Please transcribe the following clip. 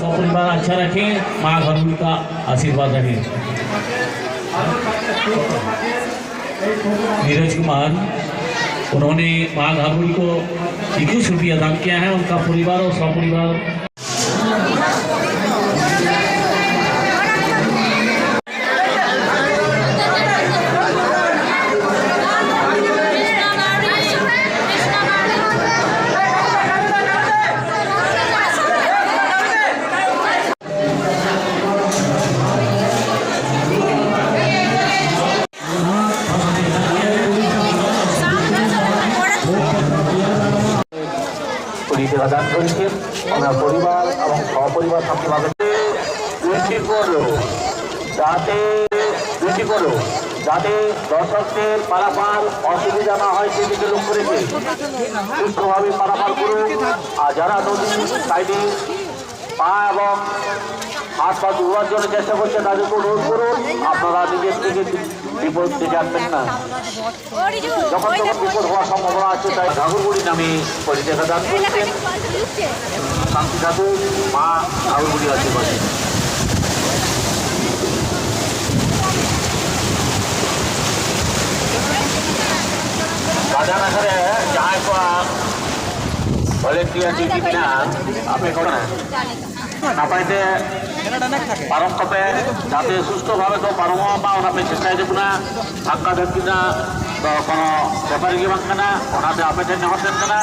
सपरिवार अच्छा रखें। माँ घर का आशीर्वाद रखें। नीरज कुमार, उन्होंने माँ घाघुरी को इक्कीस रुपया दान किया है, उनका परिवार और सपरिवार। উনি দান করেছেন আমরা পরিবার এবং সপরিবার পারবেন দুইটি করো যাতে দুইটি করো যাতে দর্শকদের পারাপার অসুবিধা না হয় সেদিকে লক্ষ্য রেখে সুস্থভাবে পারাপার করুন। আর যারা নদী সাইডে পা এবং হাত পা ধোয়ার জন্য চেষ্টা করছে, তাদেরকে অনুরোধ করুন, আপনারা নিজের বিপরীত দিকে আনবেন না। যখন তখন বিপদ হওয়ার সম্ভাবনা আছে, তাই ঘাগরবুড়ি নামে পরিচয়টা দান করছেন। শান্তি সাথে মা ঘাগরবুড়ি আছে বসে যাই ভলেন্টিয়ার যদি আপনি করেন? নাপাইতে পারক্ষপে যাতে সুস্থভাবে তো পারম বা ওনাপে চেষ্টায় দেবো না, ধাক্কা ধাক্কি না কোনো ব্যাপারী ᱠᱟᱱᱟ ᱚᱱᱟᱛᱮ ᱟᱯᱮ আপে ᱱᱮᱦᱚᱨ হতেন না।